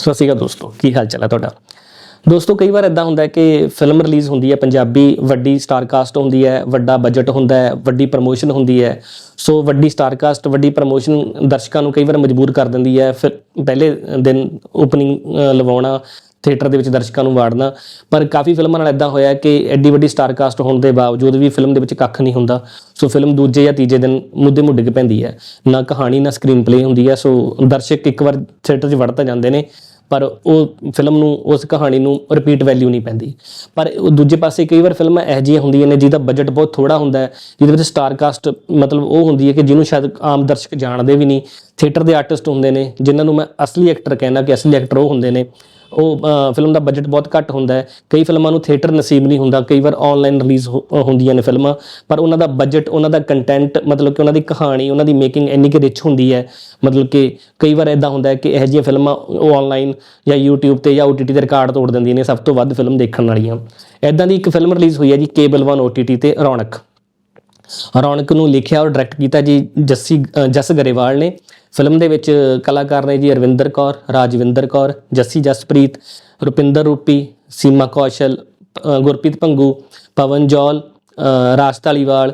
ਸਤਿ ਸ਼੍ਰੀ ਅਕਾਲ ਦੋਸਤੋ, ਕੀ ਹਾਲ ਚਾਲ ਹੈ ਤੁਹਾਡਾ? ਦੋਸਤੋ, ਕਈ ਵਾਰ ਇਦਾਂ ਹੁੰਦਾ ਹੈ ਕਿ ਫਿਲਮ ਰਿਲੀਜ਼ ਹੁੰਦੀ ਹੈ, ਪੰਜਾਬੀ ਵੱਡੀ ਸਟਾਰ ਕਾਸਟ ਹੁੰਦੀ ਹੈ, ਵੱਡਾ ਬਜਟ ਹੁੰਦਾ ਹੈ, ਵੱਡੀ ਪ੍ਰਮੋਸ਼ਨ ਹੁੰਦੀ ਹੈ। ਸੋ ਵੱਡੀ ਸਟਾਰ ਕਾਸਟ ਵੱਡੀ ਪ੍ਰਮੋਸ਼ਨ ਦਰਸ਼ਕਾਂ ਨੂੰ ਕਈ ਵਾਰ ਮਜਬੂਰ ਕਰ ਦਿੰਦੀ ਹੈ, ਫਿਰ ਪਹਿਲੇ ਦਿਨ ਓਪਨਿੰਗ ਲਵਾਉਣਾ ਥੀਏਟਰ ਦੇ ਵਿੱਚ ਦਰਸ਼ਕਾਂ ਨੂੰ ਵਾੜਨਾ। ਪਰ ਕਾਫੀ ਫਿਲਮਾਂ ਨਾਲ ਇਦਾਂ ਹੋਇਆ ਕਿ ਐਡੀ ਵੱਡੀ ਸਟਾਰ ਕਾਸਟ ਹੋਣ ਦੇ ਬਾਵਜੂਦ ਵੀ ਫਿਲਮ ਦੇ ਵਿੱਚ ਕੱਖ ਨਹੀਂ ਹੁੰਦਾ। ਸੋ ਫਿਲਮ ਦੂਜੇ ਜਾਂ ਤੀਜੇ ਦਿਨ ਮੁੱਦੇ ਮੁੱਢ ਕੇ ਪੈਂਦੀ ਹੈ। ਨਾ ਕਹਾਣੀ, ਨਾ ਸਕਰੀਨ ਪਲੇ ਹੁੰਦੀ ਹੈ। ਸੋ ਦਰਸ਼ਕ ਇੱਕ ਵਾਰ ਥੀਏਟਰ 'ਚ ਵੜ ਤਾਂ ਜਾਂਦੇ ਨੇ। ਪਰ ਉਹ ਫਿਲਮ ਨੂੰ, ਉਸ ਕਹਾਣੀ ਨੂੰ ਰਿਪੀਟ ਵੈਲਿਊ ਨਹੀਂ ਪੈਂਦੀ। ਪਰ ਦੂਜੇ ਪਾਸੇ ਕਈ ਵਾਰ ਫਿਲਮਾਂ ਇਹੋ ਜਿਹੀਆਂ ਹੁੰਦੀਆਂ ਨੇ ਜਿਹਦਾ ਬਜਟ ਬਹੁਤ ਥੋੜਾ ਹੁੰਦਾ ਹੈ, ਜਿਹਦੇ ਵਿੱਚ ਸਟਾਰ ਕਾਸਟ ਮਤਲਬ ਉਹ ਹੁੰਦੀ ਹੈ ਕਿ ਜਿਹਨੂੰ ਸ਼ਾਇਦ ਆਮ ਦਰਸ਼ਕ ਜਾਣਦੇ ਵੀ ਨਹੀਂ। ਥੀਏਟਰ ਦੇ ਆਰਟਿਸਟ ਹੁੰਦੇ ਨੇ, ਜਿਨ੍ਹਾਂ ਨੂੰ ਮੈਂ ਅਸਲੀ ਐਕਟਰ ਕਹਿੰਦਾ ਕਿ ਅਸਲੀ ਐਕਟਰ ਉਹ ਹੁੰਦੇ ਨੇ। ਉਹ ਫਿਲਮ ਦਾ ਬਜਟ ਬਹੁਤ ਘੱਟ ਹੁੰਦਾ ਹੈ। ਕਈ ਫਿਲਮਾਂ ਨੂੰ ਥੀਏਟਰ ਨਸੀਬ ਨਹੀਂ ਹੁੰਦਾ ਕਈ ਵਾਰ ਆਨਲਾਈਨ ਰਿਲੀਜ਼ ਹੁੰਦੀਆਂ ਨੇ ਫਿਲਮਾਂ। ਪਰ ਉਹਨਾਂ ਦਾ ਬਜਟ ਉਹਨਾਂ ਦਾ ਕੰਟੈਂਟ ਮਤਲਬ ਕਿ ਉਹਨਾਂ ਦੀ ਕਹਾਣੀ ਉਹਨਾਂ ਦੀ ਮੇਕਿੰਗ ਇੰਨੀ ਕਿ ਰਿਚ ਹੁੰਦੀ ਹੈ। ਮਤਲਬ ਕਿ ਕਈ ਵਾਰ ਇਦਾਂ ਹੁੰਦਾ ਹੈ ਕਿ ਇਹੋ ਜਿਹੀਆਂ ਫਿਲਮਾਂ ਉਹ ਆਨਲਾਈਨ ਜਾਂ YouTube ਤੇ ਜਾਂ OTT ਤੇ ਰਿਕਾਰਡ ਤੋੜ ਦਿੰਦੀਆਂ ਨੇ ਸਭ ਤੋਂ ਵੱਧ ਫਿਲਮ ਦੇਖਣ ਵਾਲੀਆਂ। ਇਦਾਂ ਦੀ ਇੱਕ ਫਿਲਮ ਰਿਲੀਜ਼ ਹੋਈ ਹੈ ਜੀ ਕੇਬਲ 1 OTT ਤੇ ਰੌਣਕ। ਰੌਣਕ ਨੂੰ ਲਿਖਿਆ ਔਰ ਡਾਇਰੈਕਟ ਕੀਤਾ ਜੀ ਜੱਸੀ ਅ, ਜਸ ਗਰੇਵਾਲ ਨੇ। ਫਿਲਮ ਦੇ ਵਿੱਚ ਕਲਾਕਾਰ ਨੇ ਜੀ ਅਰਵਿੰਦਰ ਕੌਰ, ਰਾਜਵਿੰਦਰ ਕੌਰ, ਜੱਸੀ ਜਸਪ੍ਰੀਤ, ਰੁਪਿੰਦਰ ਰੂਪੀ, ਸੀਮਾ ਕੌਸ਼ਲ ਗੁਰਪ੍ਰੀਤ ਭੰਗੂ ਪਵਨ ਜੌਲ ਰਾਜ ਧਾਲੀਵਾਲ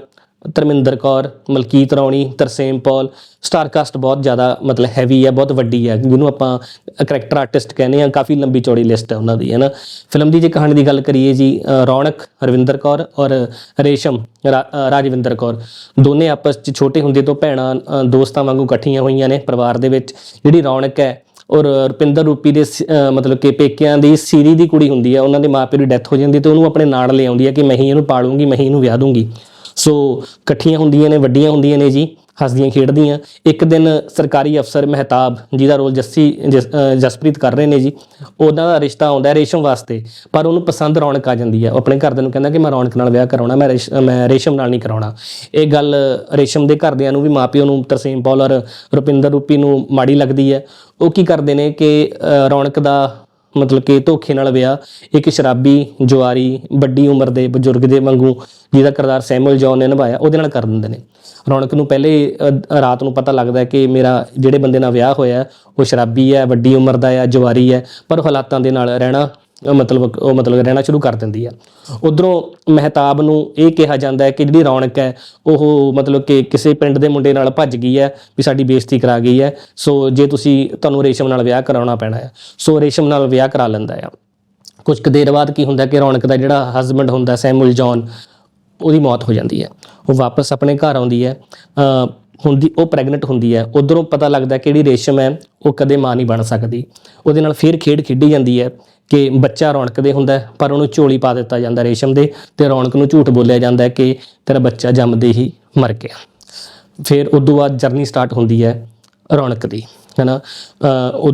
ਧਰਮਿੰਦਰ ਕੌਰ, ਮਲਕੀਤ ਰੌਣੀ, ਤਰਸੇਮ ਪੌਲ ਸਟਾਰ ਕਾਸਟ ਬਹੁਤ ਜ਼ਿਆਦਾ ਮਤਲਬ ਹੈਵੀ ਹੈ, ਬਹੁਤ ਵੱਡੀ ਹੈ, ਜਿਹਨੂੰ ਆਪਾਂ ਕਰੈਕਟਰ ਆਰਟਿਸਟ ਕਹਿੰਦੇ ਆ ਕਾਫੀ ਲੰਬੀ ਚੌੜੀ ਲਿਸਟ ਹੈ ਉਹਨਾਂ ਦੀ, ਹੈ ਨਾ। ਫਿਲਮ ਦੀ ਜੇ ਕਹਾਣੀ ਦੀ ਗੱਲ ਕਰੀਏ ਜੀ ਰੌਣਕ, ਹਰਵਿੰਦਰ ਕੌਰ ਔਰ ਰੇਸ਼ਮ ਰਾਜਵਿੰਦਰ ਕੌਰ। ਦੋਨੇ ਆਪਸ 'ਚ ਛੋਟੇ ਹੁੰਦੇ ਤੋਂ ਭੈਣਾਂ ਦੋਸਤਾਂ ਵਾਂਗੂ ਇਕੱਠੀਆਂ ਹੋਈਆਂ ਨੇ ਪਰਿਵਾਰ ਦੇ ਵਿੱਚ। ਜਿਹੜੀ ਰੌਣਕ ਹੈ ਔਰ ਰੁਪਿੰਦਰ ਰੂਪੀ ਦੇ ਸ- ਮਤਲਬ ਕਿ ਪੇਕਿਆਂ ਦੀ ਸੀਰੀ ਦੀ ਕੁੜੀ ਹੁੰਦੀ ਹੈ, ਉਹਨਾਂ ਦੇ ਮਾਪੇ ਦੀ ਡੈਥ ਹੋ ਜਾਂਦੀ ਤੇ ਉਹਨੂੰ ਆਪਣੇ ਨਾਲ ਲੈ ਆਉਂਦੀ ਹੈ ਕਿ ਮੈਂ ਹੀ ਇਹਨੂੰ ਪਾਲੂੰਗੀ, ਮੈਂ ਹੀ ਇਹਨੂੰ ਵਿਆਹ ਦੂੰਗੀ। ਸੋ ਇਕੱਠੀਆਂ ਹੁੰਦੀਆਂ ਨੇ, ਵੱਡੀਆਂ ਹੁੰਦੀਆਂ ਨੇ ਜੀ, ਹੱਸਦੀਆਂ, ਖੇਡਦੀਆਂ। ਇੱਕ ਦਿਨ ਸਰਕਾਰੀ ਅਫਸਰ ਮਹਿਤਾਬ ਜਿਹਦਾ ਰੋਲ ਜੱਸੀ, ਜਸ- ਜਸਪ੍ਰੀਤ ਕਰ ਰਹੇ ਨੇ ਜੀ। ਉਹਨਾਂ ਦਾ ਰਿਸ਼ਤਾ ਆਉਂਦਾ ਹੈ ਰੇਸ਼ਮ ਵਾਸਤੇ, ਪਰ ਉਹਨੂੰ ਪਸੰਦ ਰੌਣਕ ਆ ਜਾਂਦੀ ਹੈ ਉਹ ਆਪਣੇ ਘਰਦਿਆਂ ਨੂੰ ਕਹਿੰਦਾ ਕਿ ਮੈਂ ਰੌਣਕ ਨਾਲ ਵਿਆਹ ਕਰਾਉਣਾ, ਮੈਂ ਰੇਸ਼- ਮੈਂ ਰੇਸ਼ਮ ਨਾਲ ਨਹੀਂ ਕਰਾਉਣਾ। ਇਹ ਗੱਲ ਰੇਸ਼ਮ ਦੇ ਘਰਦਿਆਂ ਨੂੰ ਵੀ ਮਾਪਿਓ ਨੂੰ ਤਰਸੇਮ ਪੌਲ ਔਰ ਰੁਪਿੰਦਰ ਰੂਪੀ ਨੂੰ ਮਾੜੀ ਲੱਗਦੀ ਹੈ ਉਹ ਕੀ ਕਰਦੇ ਨੇ ਕਿ ਰੌਣਕ ਦਾ ਮਤਲਬ ਕਿ ਧੋਖੇ ਨਾਲ ਵਿਆਹ, ਇੱਕ ਸ਼ਰਾਬੀ ਜੁਆਰੀ ਵੱਡੀ ਉਮਰ ਦੇ ਬਜ਼ੁਰਗ ਦੇ ਵਾਂਗੂ ਜਿਹਦਾ ਕਿਰਦਾਰ ਸੈਮੂਅਲ ਜੌਨ ਨੇ ਨਿਭਾਇਆ, ਉਹਦੇ ਨਾਲ ਕਰ ਦਿੰਦੇ ਨੇ। ਰੌਣਕ ਨੂੰ ਪਹਿਲੇ ਰਾਤ ਨੂੰ ਪਤਾ ਲੱਗਦਾ ਹੈ ਕਿ ਮੇਰਾ ਜਿਹੜੇ ਬੰਦੇ ਨਾਲ ਵਿਆਹ ਹੋਇਆ, ਉਹ ਸ਼ਰਾਬੀ ਹੈ, ਵੱਡੀ ਉਮਰ ਦਾ ਹੈ, ਜੁਆਰੀ ਹੈ, ਪਰ ਹਾਲਾਤਾਂ ਦੇ ਨਾਲ ਰਹਿਣਾ ਮਤਲਬ ਉਹ ਮਤਲਬ ਰਹਿਣਾ ਸ਼ੁਰੂ ਕਰ ਦਿੰਦੀ ਹੈ ਉਧਰੋਂ ਮਹਿਤਾਬ ਨੂੰ ਇਹ ਕਿਹਾ ਜਾਂਦਾ ਹੈ ਕਿ ਜਿਹੜੀ ਰੌਣਕ ਹੈ, ਉਹ ਮਤਲਬ ਕਿ ਕਿਸੇ ਪਿੰਡ ਦੇ ਮੁੰਡੇ ਨਾਲ ਭੱਜ ਗਈ ਹੈ ਵੀ ਸਾਡੀ ਬੇਇੱਜ਼ਤੀ ਕਰਾ ਗਈ ਹੈ। ਸੋ ਜੇ ਤੁਸੀਂ ਤੁਹਾਨੂੰ ਰੇਸ਼ਮ ਨਾਲ ਵਿਆਹ ਕਰਾਉਣਾ ਪੈਣਾ ਹੈ, ਸੋ ਰੇਸ਼ਮ ਨਾਲ ਵਿਆਹ ਕਰਾ ਲੈਂਦਾ ਆ। ਕੁਝ ਕੁ ਦੇਰ ਬਾਅਦ ਕੀ ਹੁੰਦਾ ਕਿ ਰੌਣਕ ਦਾ ਜਿਹੜਾ ਹਸਬੰਡ ਹੁੰਦਾ, ਸੈਮੂਅਲ ਜੌਨ, ਉਹਦੀ ਮੌਤ ਹੋ ਜਾਂਦੀ ਹੈ। ਉਹ ਵਾਪਸ ਆਪਣੇ ਘਰ ਆਉਂਦੀ ਹੈ ਹੁੰਦੀ ਉਹ ਪ੍ਰੈਗਨੈਂਟ ਹੁੰਦੀ ਹੈ। ਉਧਰੋਂ ਪਤਾ ਲੱਗਦਾ ਕਿ ਜਿਹੜੀ ਰੇਸ਼ਮ ਹੈ, ਉਹ ਕਦੇ ਮਾਂ ਨਹੀਂ ਬਣ ਸਕਦੀ। ਉਹਦੇ ਨਾਲ ਫਿਰ ਖੇਡ ਖੇਡੀ ਜਾਂਦੀ ਹੈ। ਕਿ ਬੱਚਾ ਰੌਣਕ ਦੇ ਹੁੰਦਾ ਪਰ ਉਹਨੂੰ ਝੋਲੀ ਪਾ ਦਿੱਤਾ ਜਾਂਦਾ ਰੇਸ਼ਮ ਦੇ ਤੇ ਰੌਣਕ ਨੂੰ ਝੂਠ ਬੋਲਿਆ ਜਾਂਦਾ ਕਿ ਤੇਰਾ ਬੱਚਾ ਜੰਮਦੇ ਹੀ ਮਰ ਗਿਆ। ਫਿਰ ਉਦੋਂ ਬਾਅਦ ਜਰਨੀ ਸਟਾਰਟ ਹੁੰਦੀ ਹੈ ਰੌਣਕ ਦੀ। ਹੈਨਾ?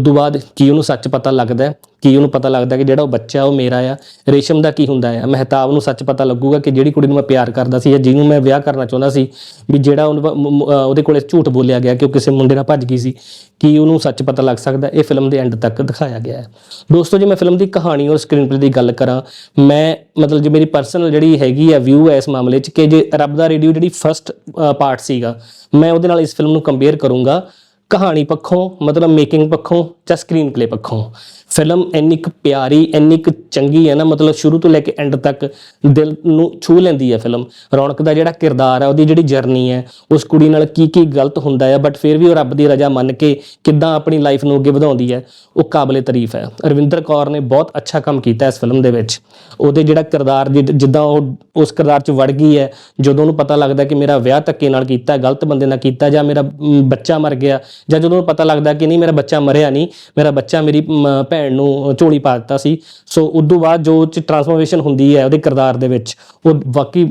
ਤੋਂ ਬਾਅਦ ਕੀ ਉਹਨੂੰ ਸੱਚ ਪਤਾ ਲੱਗਦਾ ਕੀ ਉਹਨੂੰ ਪਤਾ ਲੱਗਦਾ ਕਿ ਜਿਹੜਾ ਉਹ ਬੱਚਾ ਉਹ ਮੇਰਾ ਆ? ਰੇਸ਼ਮ ਦਾ ਕੀ ਹੁੰਦਾ ਆ? ਮਹਿਤਾਬ ਨੂੰ ਸੱਚ ਪਤਾ ਲੱਗੂਗਾ ਕਿ ਜਿਹੜੀ ਕੁੜੀ ਨੂੰ ਮੈਂ ਪਿਆਰ ਕਰਦਾ ਸੀ ਜਾਂ ਜਿਹਨੂੰ ਮੈਂ ਵਿਆਹ ਕਰਨਾ ਚਾਹੁੰਦਾ ਸੀ, ਵੀ ਜਿਹੜਾ ਉਹਨੂੰ ਉਹਦੇ ਕੋਲੇ ਝੂਠ ਬੋਲਿਆ ਗਿਆ ਕਿ ਉਹ ਕਿਸੇ ਮੁੰਡੇ ਨਾਲ ਭੱਜ ਗਈ ਸੀ, ਕੀ ਉਹਨੂੰ ਸੱਚ ਪਤਾ ਲੱਗ ਸਕਦਾ? ਇਹ ਫਿਲਮ ਦੇ ਐਂਡ ਤੱਕ ਦਿਖਾਇਆ ਗਿਆ ਹੈ। ਦੋਸਤੋ, ਜੇ ਮੈਂ ਫਿਲਮ ਦੀ ਕਹਾਣੀ ਔਰ ਸਕਰੀਨ ਪਲੇ ਦੀ ਗੱਲ ਕਰਾਂ, ਮੈਂ ਮਤਲਬ ਜੇ ਮੇਰੀ ਪਰਸਨਲ ਜਿਹੜੀ ਹੈਗੀ ਆ ਵਿਊ ਹੈ ਇਸ ਮਾਮਲੇ 'ਚ ਕਿ ਜੇ ਰੱਬ ਦਾ ਰੇਡੀਓ ਜਿਹੜੀ ਫਰਸਟ ਪਾਰਟ ਸੀਗਾ, ਮੈਂ ਉਹਦੇ ਨਾਲ ਇਸ ਫਿਲਮ ਨੂੰ ਕੰਪੇਅਰ ਕਰੂੰਗਾ। ਕਹਾਣੀ ਪੱਖੋਂ ਮਤਲਬ ਮੇਕਿੰਗ ਪੱਖੋਂ ਜਾਂ ਸਕਰੀਨ ਪਲੇ ਪੱਖੋਂ। ਫਿਲਮ ਇੰਨੀ ਕੁ ਪਿਆਰੀ ਇੰਨੀ ਕੁ ਚੰਗੀ ਹੈ ਨਾ ਮਤਲਬ ਸ਼ੁਰੂ ਤੋਂ ਲੈ ਕੇ ਐਂਡ ਤੱਕ ਦਿਲ ਨੂੰ ਛੂ ਲੈਂਦੀ ਹੈ ਫਿਲਮ। ਰੌਣਕ ਦਾ ਜਿਹੜਾ ਕਿਰਦਾਰ ਹੈ ਉਹਦੀ ਜਿਹੜੀ ਜਰਨੀ ਹੈ ਉਸ ਕੁੜੀ ਨਾਲ ਕੀ ਕੀ ਗਲਤ ਹੁੰਦਾ ਹੈ ਬਟ ਫਿਰ ਵੀ ਉਹ ਰੱਬ ਦੀ ਰਜ਼ਾ ਮੰਨ ਕੇ ਕਿੱਦਾਂ ਆਪਣੀ ਲਾਈਫ ਨੂੰ ਅੱਗੇ ਵਧਾਉਂਦੀ ਹੈ ਉਹ ਕਾਬਲੇ ਤਾਰੀਫ ਹੈ। ਅਰਵਿੰਦਰ ਕੌਰ ਨੇ ਬਹੁਤ ਅੱਛਾ ਕੰਮ ਕੀਤਾ ਇਸ ਫਿਲਮ ਦੇ ਵਿੱਚ। ਉਹਦੇ ਜਿਹੜਾ ਕਿਰਦਾਰ ਜਿ- ਜਿੱਦਾਂ ਉਹ ਉਸ ਕਿਰਦਾਰ 'ਚ ਵੜ ਗਈ ਹੈ ਜਦੋਂ ਉਹਨੂੰ ਪਤਾ ਲੱਗਦਾ ਕਿ ਮੇਰਾ ਵਿਆਹ ਧੱਕੇ ਨਾਲ ਕੀਤਾ ਗਲਤ ਬੰਦੇ ਨਾਲ ਕੀਤਾ ਜਾਂ ਮੇਰਾ ਬੱਚਾ ਮਰ ਗਿਆ ਜਾਂ ਜਦੋਂ ਉਹਨੂੰ ਪਤਾ ਲੱਗਦਾ ਕਿ ਨਹੀਂ ਮੇਰਾ ਬੱਚਾ ਮਰਿਆ ਨਹੀਂ ਮੇਰਾ ਬੱਚਾ ਮੇਰੀ ਮ, ਭੈਣ ਨੂੰ ਝੋਲੀ ਪਾ ਦਿੱਤਾ ਸੀ। ਸੋ ਉਦੋਂ ਬਾਅਦ ਜੋ ਟਰਾਂਸਫਰਮੇਸ਼ਨ ਹੁੰਦੀ ਹੈ ਉਹਦੇ ਕਿਰਦਾਰ ਦੇ ਵਿੱਚ, ਉਹ ਵਾਕਈ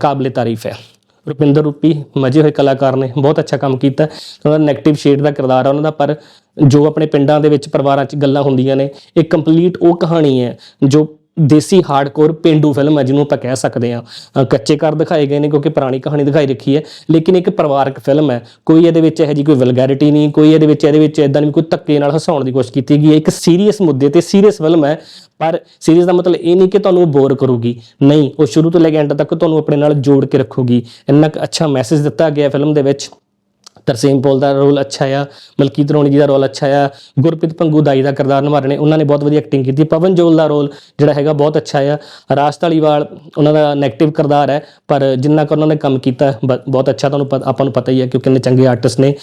ਕਾਬਲੇ ਤਾਰੀਫ ਹੈ। ਰੁਪਿੰਦਰ ਰੂਪੀ, ਮਜੇ ਹੋਏ ਕਲਾਕਾਰ ਨੇ, ਬਹੁਤ ਅੱਛਾ ਕੰਮ ਕੀਤਾ। ਉਹਨਾਂ ਦਾ 네ਗੇਟਿਵ ਸ਼ੇਡ ਦਾ ਕਿਰਦਾਰ ਆ ਉਹਨਾਂ ਦਾ, ਪਰ ਜੋ ਆਪਣੇ ਪਿੰਡਾਂ ਦੇ ਵਿੱਚ ਪਰਿਵਾਰਾਂ 'ਚ ਗੱਲਾਂ ਹੁੰਦੀਆਂ ਨੇ, ਇਹ ਕੰਪਲੀਟ ਉਹ ਕਹਾਣੀ ਹੈ ਜੋ ਦੇਸੀ ਹਾਰਡਕੋਰ ਪਿੰਡੂ ਫਿਲਮ ਹੈ ਜਿਹਨੂੰ ਆਪਾਂ ਕਹਿ ਸਕਦੇ ਹਾਂ। ਕੱਚੇ ਘਰ ਦਿਖਾਏ ਗਏ ਨੇ ਕਿਉਂਕਿ ਪੁਰਾਣੀ ਕਹਾਣੀ ਦਿਖਾਈ ਰੱਖੀ ਹੈ। ਲੇਕਿਨ ਇੱਕ ਪਰਿਵਾਰਕ ਫਿਲਮ ਹੈ। ਕੋਈ ਇਹਦੇ ਵਿੱਚ ਇਹੋ ਜਿਹੀ ਕੋਈ ਵਲਗੈਰਿਟੀ ਨਹੀਂ, ਕੋਈ ਇਹਦੇ ਵਿੱਚ ਇਹਦੇ ਵਿੱਚ ਇਦਾਂ ਨਹੀਂ ਕੋਈ ਧੱਕੇ ਨਾਲ ਹਸਾਉਣ ਦੀ ਕੋਸ਼ਿਸ਼ ਕੀਤੀ ਗਈ ਹੈ। ਇੱਕ ਸੀਰੀਅਸ ਮੁੱਦੇ ਤੇ ਸੀਰੀਅਸ ਫਿਲਮ ਹੈ। ਪਰ ਸੀਰੀਜ਼ ਦਾ ਮਤਲਬ ਇਹ ਨਹੀਂ ਕਿ ਤੁਹਾਨੂੰ ਬੋਰ ਕਰੂਗੀ। ਨਹੀਂ, ਉਹ ਸ਼ੁਰੂ ਤੋਂ ਲੈ ਕੇ ਐਂਡ ਤੱਕ ਤੁਹਾਨੂੰ ਆਪਣੇ ਨਾਲ ਜੋੜ ਕੇ ਰੱਖੂਗੀ। ਇੰਨਾ ਕੁ ਅੱਛਾ ਮੈਸੇਜ ਦਿੱਤਾ ਗਿਆ ਫਿਲਮ ਦੇ ਵਿੱਚ। ਤਰਸੇਮ ਪੋਲ ਦਾ ਰੋਲ ਅੱਛਾ ਆ, ਮਲਕੀਤ ਰੋਣੀ ਜੀ ਦਾ ਰੋਲ ਅੱਛਾ ਆ, ਗੁਰਪ੍ਰੀਤ ਪੰਗੂ ਦਾਈ ਦਾ ਕਿਰਦਾਰ ਨਿਭਾ ਰਹੇ ਨੇ, ਉਹਨਾਂ ਨੇ ਬਹੁਤ ਵਧੀਆ ਐਕਟਿੰਗ ਕੀਤੀ। ਪਵਨ ਜੋਲ ਦਾ ਰੋਲ ਜਿਹੜਾ ਹੈਗਾ ਬਹੁਤ ਅੱਛਾ ਆ। ਰਾਜ ਧਾਲੀਵਾਲ, ਉਹਨਾਂ ਦਾ ਨੈਗੇਟਿਵ ਕਿਰਦਾਰ ਹੈ, ਪਰ ਜਿੰਨਾ ਕੁ ਉਹਨਾਂ ਨੇ ਕੰਮ ਕੀਤਾ, ਬ- ਬਹੁਤ ਅੱਛਾ ਤੁਹਾਨੂੰ ਪਤਾ- ਆਪਾਂ ਨੂੰ ਪਤਾ ਹੀ ਹੈ ਕਿਉਂਕਿ ਕਿੰਨੇ ਚੰਗੇ ਆਰਟਿਸਟ ਨੇ।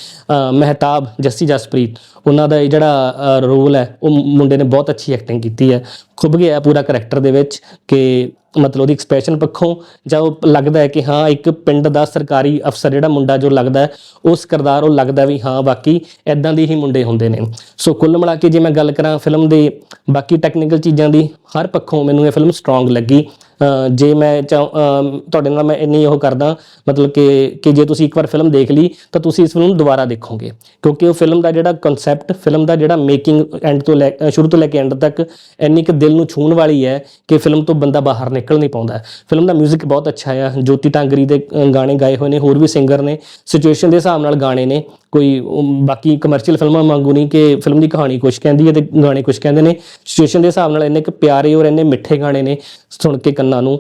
ਮਹਿਤਾਬ, ਜੱਸੀ ਜਸਪ੍ਰੀਤ, ਉਹਨਾਂ ਦਾ ਇਹ ਜਿਹੜਾ ਰੋਲ ਹੈ, ਉਹ ਮੁੰਡੇ ਨੇ ਬਹੁਤ ਅੱਛੀ ਐਕਟਿੰਗ ਕੀਤੀ ਹੈ। ਖੁੱਭ ਗਿਆ ਪੂਰਾ ਕਰੈਕਟਰ ਦੇ ਵਿੱਚ ਕਿ ਮਤਲਬ ਉਹਦੀ ਐਕਸਪ੍ਰੈਸ਼ਨ ਪੱਖੋਂ ਜਾਂ ਉਹ ਲੱਗਦਾ ਹੈ ਕਿ ਹਾਂ, ਇੱਕ ਪਿੰਡ ਦਾ ਸਰਕਾਰੀ ਅਫਸਰ ਜਿਹੜਾ ਮੁੰਡਾ ਜੋ ਲੱਗਦਾ ਹੈ, ਉਸ ਕਿਰਦਾਰ ਉਹ ਲੱਗਦਾ ਵੀ ਹਾਂ ਬਾਕੀ ਐਦਾਂ ਦੇ ਹੀ ਮੁੰਡੇ ਹੁੰਦੇ ਨੇ। ਸੋ ਕੁੱਲ ਮਿਲਾ ਕੇ ਜੇ ਮੈਂ ਗੱਲ ਕਰਾਂ ਫਿਲਮ ਦੇ ਬਾਕੀ ਟੈਕਨੀਕਲ ਚੀਜ਼ਾਂ ਦੀ, ਹਰ ਪੱਖੋਂ ਮੈਨੂੰ ਇਹ ਫਿਲਮ ਸਟਰੋਂਗ ਲੱਗੀ। ਜੇ ਮੈਂ ਚਾਹ- ਤੁਹਾਡੇ ਨਾਲ ਮੈਂ ਇੰਨੀ ਉਹ ਕਰਦਾ, ਮਤਲਬ ਕਿ ਕਿ ਜੇ ਤੁਸੀਂ ਇੱਕ ਵਾਰ ਫਿਲਮ ਦੇਖ ਲਈ, ਤਾਂ ਤੁਸੀਂ ਇਸ ਫਿਲਮ ਨੂੰ ਦੁਬਾਰਾ ਦੇਖੋਗੇ। ਕਿਉਂਕਿ ਉਹ ਫਿਲਮ ਦਾ ਜਿਹੜਾ ਕਨਸੈਪਟ ਫਿਲਮ ਦਾ ਜਿਹੜਾ ਮੇਕਿੰਗ ਐਂਡ ਤੋਂ ਲੈ ਸ਼ੁਰੂ ਤੋਂ ਲੈ ਕੇ ਐਂਡ ਤੱਕ ਇੰਨੀ ਕਿ ਦਿਲ ਨੂੰ ਛੂਹਣ ਵਾਲੀ ਹੈ ਕਿ ਫਿਲਮ ਤੋਂ ਬੰਦਾ ਬਾਹਰ ਨਿਕਲ ਨਹੀਂ ਪਾਉਂਦਾ। ਫਿਲਮ ਦਾ 뮤직 ਬਹੁਤ ਅੱਛਾ ਆ। ਜੋਤੀ ਟਾਂਗਰੀ ਦੇ ਗਾਣੇ ਗਾਏ ਹੋਏ ਨੇ, ਹੋਰ ਵੀ ਸਿੰਗਰ ਨੇ। ਸਿਚੁਏਸ਼ਨ ਦੇ ਹਿਸਾਬ ਨਾਲ ਗਾਣੇ ਨੇ। ਕੋਈ ਬਾਕੀ ਕਮਰਸ਼ੀਅਲ ਫਿਲਮਾਂ ਵਾਂਗੂ ਨਹੀਂ ਕਿ ਫਿਲਮ ਦੀ ਕਹਾਣੀ ਕੁਝ ਕਹਿੰਦੀ ਹੈ ਤੇ ਗਾਣੇ ਕੁਝ ਕਹਿੰਦੇ ਨੇ। ਸਿਚੁਏਸ਼ਨ ਦੇ ਹਿਸਾਬ ਨਾਲ ਇੰਨੇ ਕਿ ਪਿਆਰੇ ਔਰ ਇੰਨੇ ਮਿੱਠੇ ਗਾਣੇ ਨੇ, ਸੁਣ ਕੇ ਕੰਨਾਂ ਨੂੰ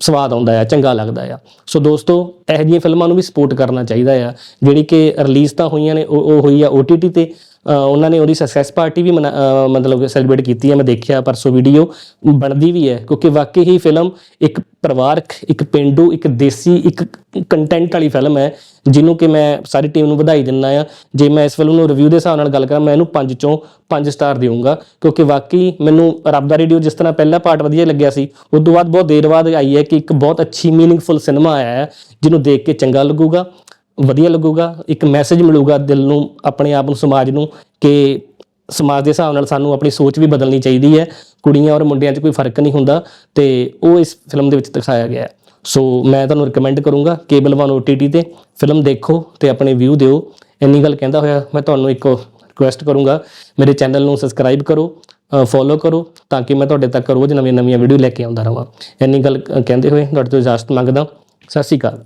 ਸਵਾਦ ਆਉਂਦਾ ਆ, ਚੰਗਾ ਲੱਗਦਾ ਆ। ਸੋ ਦੋਸਤੋ, ਇਹੋ ਜਿਹੀਆਂ ਫਿਲਮਾਂ ਨੂੰ ਵੀ ਸਪੋਰਟ ਕਰਨਾ ਚਾਹੀਦਾ ਆ। ਜਿਹੜੀ ਕਿ ਰਿਲੀਜ਼ ਤਾਂ ਹੋਈਆਂ ਨੇ, ਉਹ ਉਹ ਹੋਈ ਆ OTT ਤੇ। ਉਹਨਾਂ ਨੇ ਉਹਦੀ ਸਕਸੈਸ ਪਾਰਟੀ ਵੀ ਮਨਾ- ਮਤਲਬ ਸੈਲੀਬ੍ਰੇਟ ਕੀਤੀ ਹੈ। ਮੈਂ ਦੇਖਿਆ ਪਰਸੋਂ ਵੀਡੀਓ ਬਣਦੀ ਵੀ ਹੈ, ਕਿਉਂਕਿ ਵਾਕਈ ਹੀ ਫਿਲਮ ਇੱਕ ਪਰਿਵਾਰਕ, ਇੱਕ ਪਿੰਡੂ, ਇੱਕ ਦੇਸੀ, ਇੱਕ ਕੰਟੈਂਟ ਵਾਲੀ ਫਿਲਮ ਹੈ, ਜਿਹਨੂੰ ਕਿ ਮੈਂ ਸਾਰੀ ਟੀਮ ਨੂੰ ਵਧਾਈ ਦਿੰਦਾ ਆ ਜੇ ਮੈਂ ਇਸ ਫਿਲਮ ਨੂੰ ਰਿਵਿਊ ਦੇ ਹਿਸਾਬ ਨਾਲ ਗੱਲ ਕਰਾਂ, ਮੈਂ ਇਹਨੂੰ 5 ਚੋਂ 5 ਸਟਾਰ ਦੇਵਾਂਗਾ ਕਿਉਂਕਿ ਵਾਕਈ ਮੈਨੂੰ ਰੱਬ ਦਾ ਰੇਡੀਓ ਜਿਸ ਤਰ੍ਹਾਂ ਪਹਿਲਾ ਪਾਰਟ ਵਧੀਆ ਲੱਗਿਆ ਸੀ, ਉਸ ਤੋਂ ਬਾਅਦ ਬਹੁਤ ਦੇਰ ਬਾਅਦ ਆਈ ਹੈ ਕਿ ਇੱਕ ਬਹੁਤ ਅੱਛੀ ਮੀਨਿੰਗਫੁਲ ਸਿਨੇਮਾ ਆਇਆ ਹੈ, ਜਿਹਨੂੰ ਦੇਖ ਕੇ ਚੰਗਾ ਲੱਗੂਗਾ। ਵਧੀਆ ਲੱਗੂਗਾ, ਇੱਕ ਮੈਸੇਜ ਮਿਲੂਗਾ ਦਿਲ ਨੂੰ, ਆਪਣੇ ਆਪ ਨੂੰ, ਸਮਾਜ ਨੂੰ ਕਿ ਸਮਾਜ ਦੇ ਹਿਸਾਬ ਨਾਲ ਸਾਨੂੰ ਆਪਣੀ ਸੋਚ ਵੀ ਬਦਲਣੀ ਚਾਹੀਦੀ ਹੈ। ਕੁੜੀਆਂ ਔਰ ਮੁੰਡਿਆਂ 'ਚ ਕੋਈ ਫ਼ਰਕ ਨਹੀਂ ਹੁੰਦਾ ਤੇ ਉਹ ਇਸ ਫਿਲਮ ਦੇ ਵਿੱਚ ਦਿਖਾਇਆ ਗਿਆ ਹੈ। ਸੋ ਮੈਂ ਤੁਹਾਨੂੰ ਰეკਮੈਂਡ ਕਰੂੰਗਾ ਕੇਬਲ ਵਨ OTT ਤੇ ਫਿਲਮ ਦੇਖੋ ਤੇ ਆਪਣੇ ਵਿਊ ਦਿਓ। ਇੰਨੀ ਗੱਲ ਕਹਿੰਦਾ ਹੋਇਆ, ਮੈਂ ਤੁਹਾਨੂੰ ਇੱਕ ਰਿਕੁਐਸਟ ਕਰੂੰਗਾ, ਮੇਰੇ ਚੈਨਲ ਨੂੰ ਸਬਸਕ੍ਰਾਈਬ ਕਰੋ ਫੋਲੋ ਕਰੋ, ਤਾਂ ਕਿ ਮੈਂ ਤੁਹਾਡੇ ਤੱਕ ਰੋਜ਼ ਨਵੀਆਂ ਨਵੀਆਂ ਵੀਡੀਓ ਲੈ ਕੇ ਆਉਂਦਾ ਰਹਾਂ। ਇੰਨੀ ਗੱਲ ਕਹਿੰਦੇ ਹੋਏ, ਤੁਹਾਡੇ ਤੋਂ ਇਜਾਜ਼ਤ ਮੰਗਦਾ। ਸਤਿ ਸ਼੍ਰੀ ਅਕਾਲ।